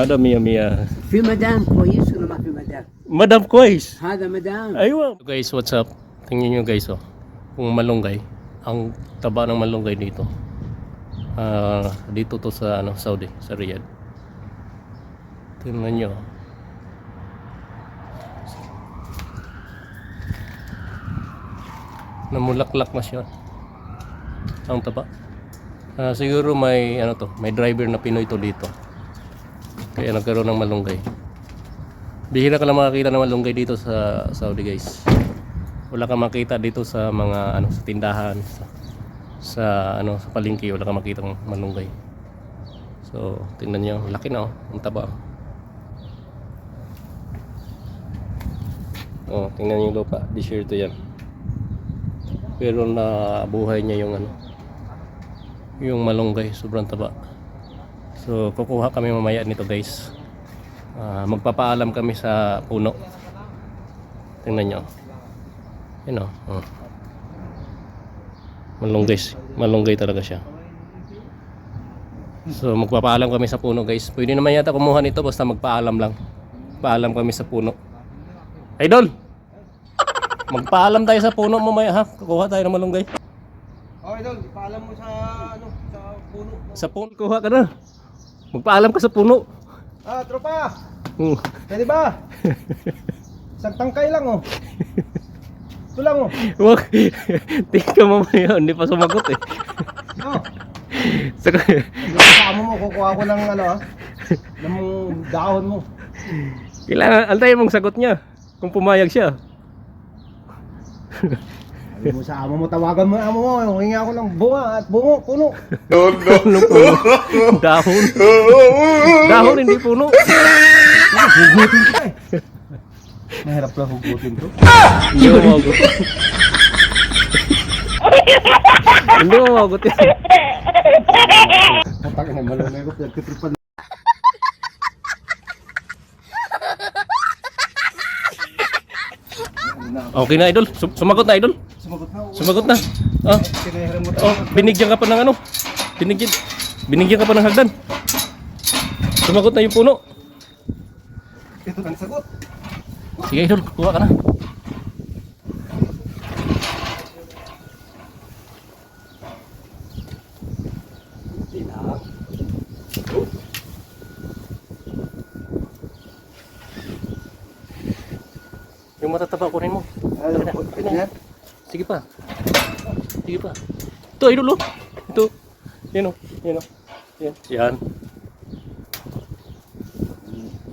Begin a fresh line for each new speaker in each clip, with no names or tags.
هذا مية مية
في مدام كويس ولا ما في مدام؟
مدام كويس
هذا مدام
Aywa. Guys, what's up? Tingnan nyo guys, oh. Kung malunggay, ang taba ng malunggay dito. Ah, dito to sa ano, Saudi, sa Riyadh. Tingnan nyo. Namulaklak na siya. Ang taba. Ah, siguro may ano to, may driver na Pinoy to dito. Kaya nagkaroon ng malunggay. Bihira ka lang makakita ng malunggay dito sa Saudi guys. Wala kang makita dito sa mga ano sa tindahan sa, sa ano sa palengke wala kang makita ng malunggay. So, tingnan niyo, laki na oh, ang taba. Oh, tingnan niyo yung lupa, desierto yan. Pero na buhay niya yung ano yung malunggay, sobrang taba. So, kukuha kami mamaya nito guys. Ah, magpapaalam kami sa puno. Tingnan nyo. Yun o. Oh. Malunggay. Malunggay talaga siya. So magpapaalam kami sa puno guys. Pwede naman yata kumuha nito basta magpaalam lang. Paalam kami sa puno. Idol! Magpaalam tayo sa puno mamaya ha. Kukuha tayo ng malunggay.
Okay, Idol, ipaalam mo sa ano, sa puno.
Sa puno. Kuha ka na. Magpaalam ka sa puno.
Ah, tropa!
Hmm.
Pwede ba? Isang tangkay lang oh. Ito lang oh.
Wag. Tingka mamaya. Hindi pa sumagot eh.
No.
Saka,
Yung kasama mo, kukuha ko ng ano ah. Ng dahon mo.
Kailangan, antayin mong sagot niya. Kung pumayag siya.
Sabi mo sa amo mo, tawagan mo yung amo mo. Hingi ako ng bunga at bungo, puno.
Ano puno? Dahon. Dahon, hindi puno.
Hugutin kita eh. Mahirap lang hugutin to.
Hindi mo magot. Hindi mo magot yan.
Patang na malumay ko, pinagkitripan.
Okay na, idol. Sum- Sumagot na, idol.
Sumagot na.
Sumagot na. Ah,
Kinahiram mo
oh, binigyan ka pa ng ano? Binigyan. Binigyan ka pa ng hagdan. Sumagot na yung puno.
Ito ang sagot.
Sige, idol. Kuha ka na. Yung matataba kunin mo. Na,
yan?
Sige pa. Sige pa. Ito, idol oh. Ito. Yan oh. Yan oh. Yan. Yan.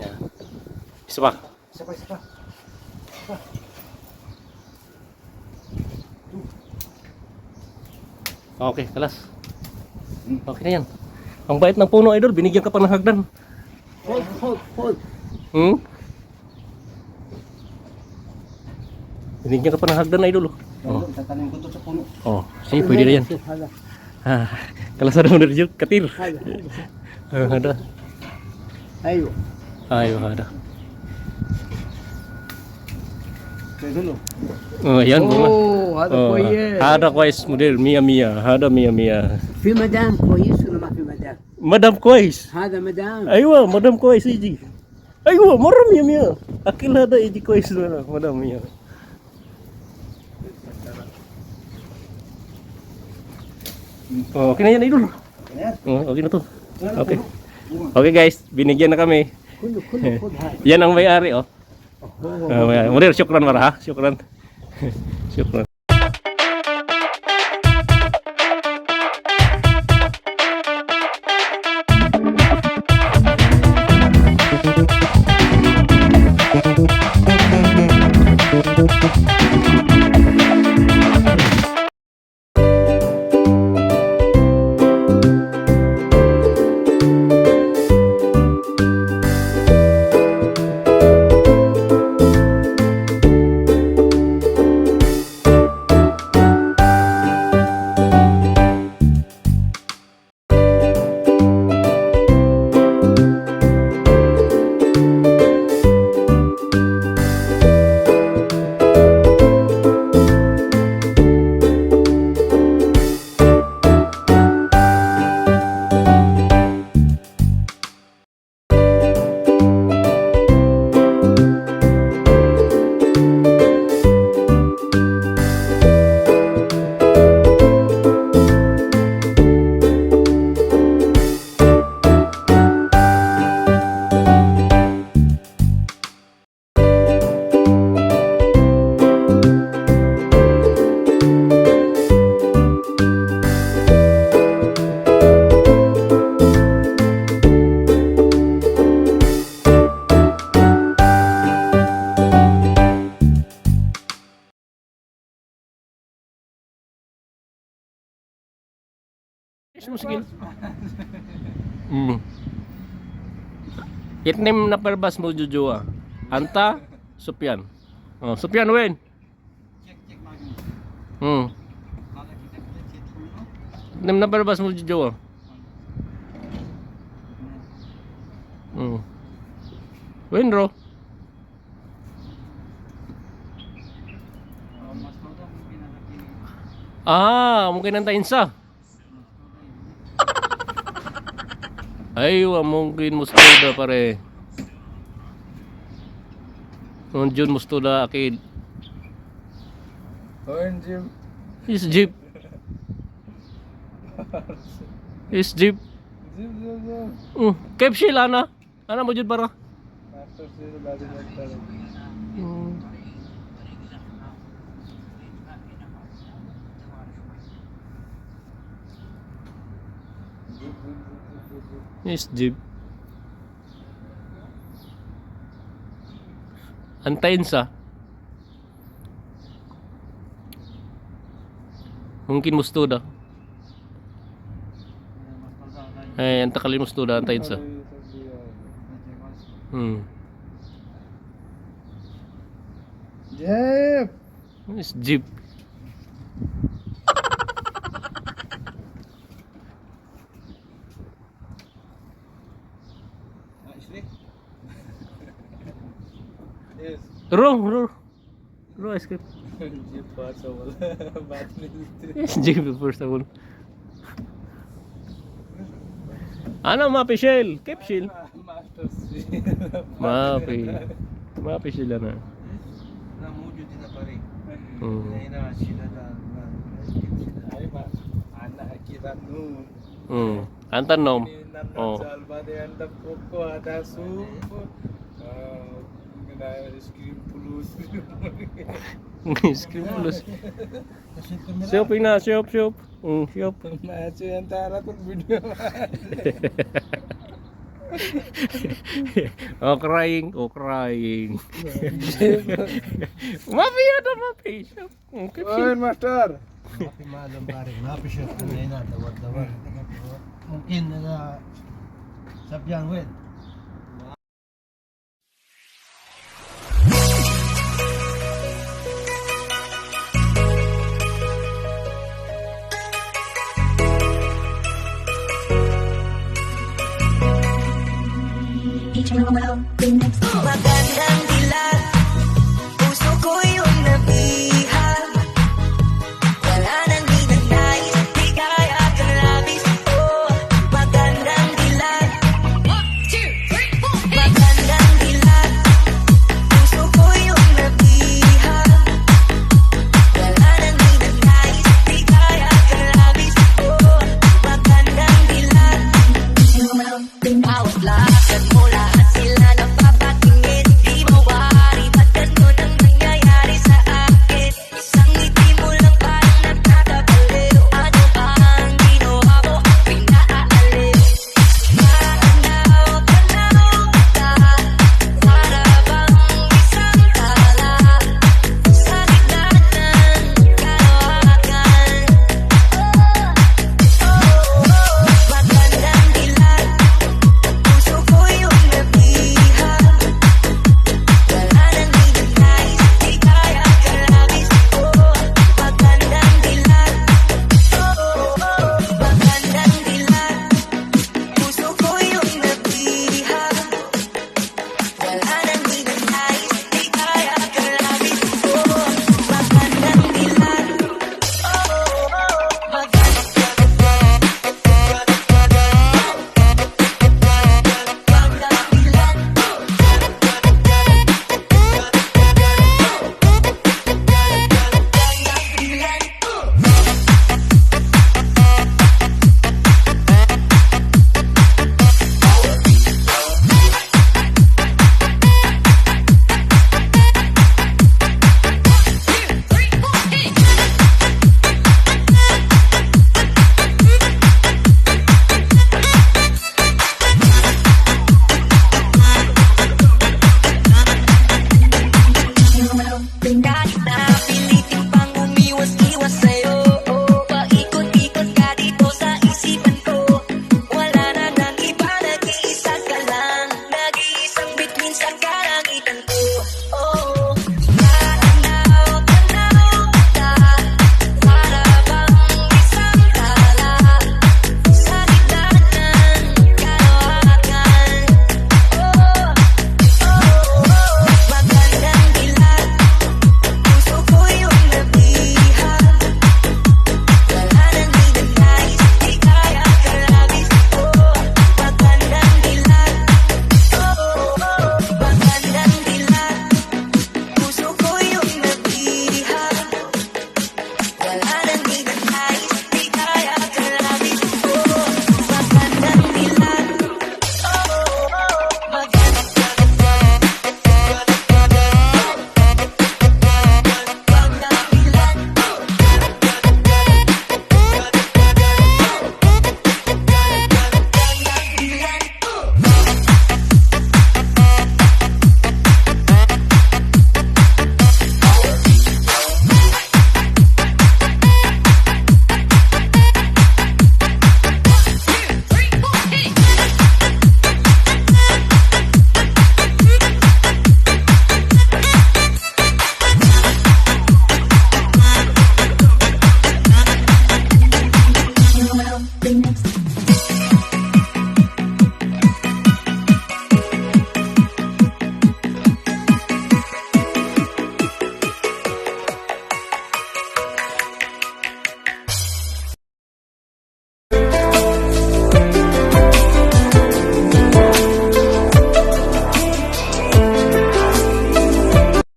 Yan. Isa pa.
Isa pa, isa pa.
Okay, kalas. Okay na yan. Ang bait ng puno, idol. Binigyan ka pa ng hagdan.
hold hold hold
Hmm? Binigyan ka pa ng hagdan na idol. Oh.
oh. Tatanim ko to sa puno.
Oh, sige, pwede na yan. Ah, kalasada mo na rin katir. Ayo, hada.
Ayo.
Ayo, oh,
oh, hada.
Oh, yan bunga.
Oh, hada
oh,
koyes.
Hada koyes model, mia mia. Hada mia mia.
Fi madam koyes, wala fi madam. Madam
koyes. Hada
madam. Aywa,
madam koyes, iji. Aywa, maram mia mia. Akil hada iji koyes na, madam mia. Oh, okay na yan, idol.
Okay na.
Oh, okay na to. Okay. Okay guys, binigyan na kami. yan ang may-ari, oh.
Oh,
oh, oh. Ah, Murir, syukran mara ha. Syukran. syukran. Gusto mo sige. Mm. Itnim na perbas mo jujua. Anta, Supyan. Oh, Supyan wen. Hmm. Itnim na perbas mo jujua. Hmm. Wen ro. Ah, mungkin nantayin sa. Aywa, mungkin mustuda pare. Kung Jun mustuda akid.
Owen Jim.
Is jeep. Is jeep.
Jim, Jim, Jim.
Mm. Keep sila na. Ano mo Jun para?
Master sila dati nagtalo.
Mm. Is jeep. Antayin sa. Mungkin mustuda. Eh, anta kali mustuda antayin sa. Hmm.
Jeff!
Is jeep.
Yes.
Ro, ro. Ro ice cream.
Jeep first of all.
yes, jeep first of all. Ano mapi shell? Keep shell. Mapi. Mapi shell ano? na.
Na mujo din na pare.
Hmm.
Na shila da. Ay ba. Ana hakira no.
Hmm. Antan nom. Oh.
Salva de anda poco ada su. Ah screen plus.
Scream plus. Shopping na, shop, shop. Hmm, shop.
Match yan tara kung video.
oh, crying. Oh, crying. mapi yun na, mapi. Shop. Hmm, keep shell.
Oy, master.
Mapi malam pare, mapi siya kanay na dawar-dawar. Mungkin Peach, mga malaw,
Magandang dilag